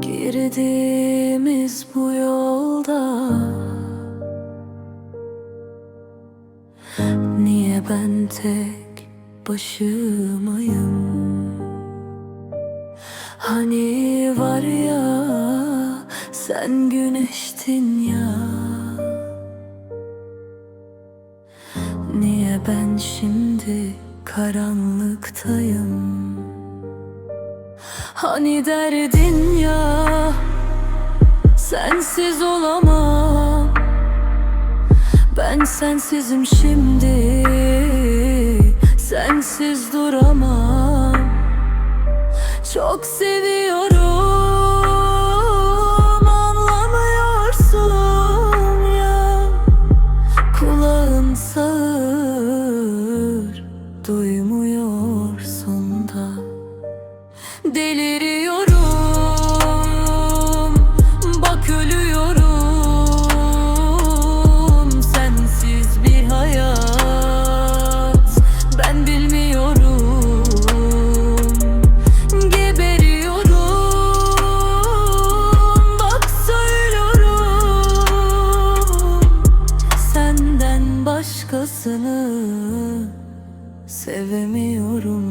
Girdiğimiz bu yolda Niye ben tek başımayım? Hani var ya sen güneştin ya. Niye ben şimdi karanlıktayım. Hani derdin ya Sensiz olamam. Ben sensizim şimdi Sensiz duramam. Çok seviyorum Deliriyorum Bak ölüyorum. Sensiz bir hayat Ben bilmiyorum. Geberiyorum Bak söylüyorum. Senden başkasını Sevemiyorum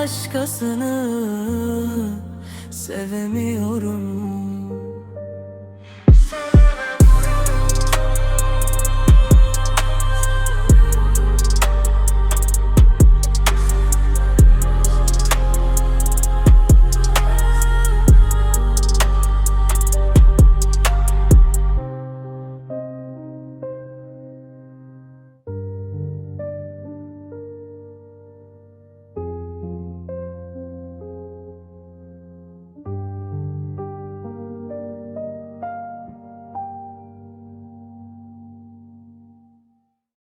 başkasını sevemiyorum.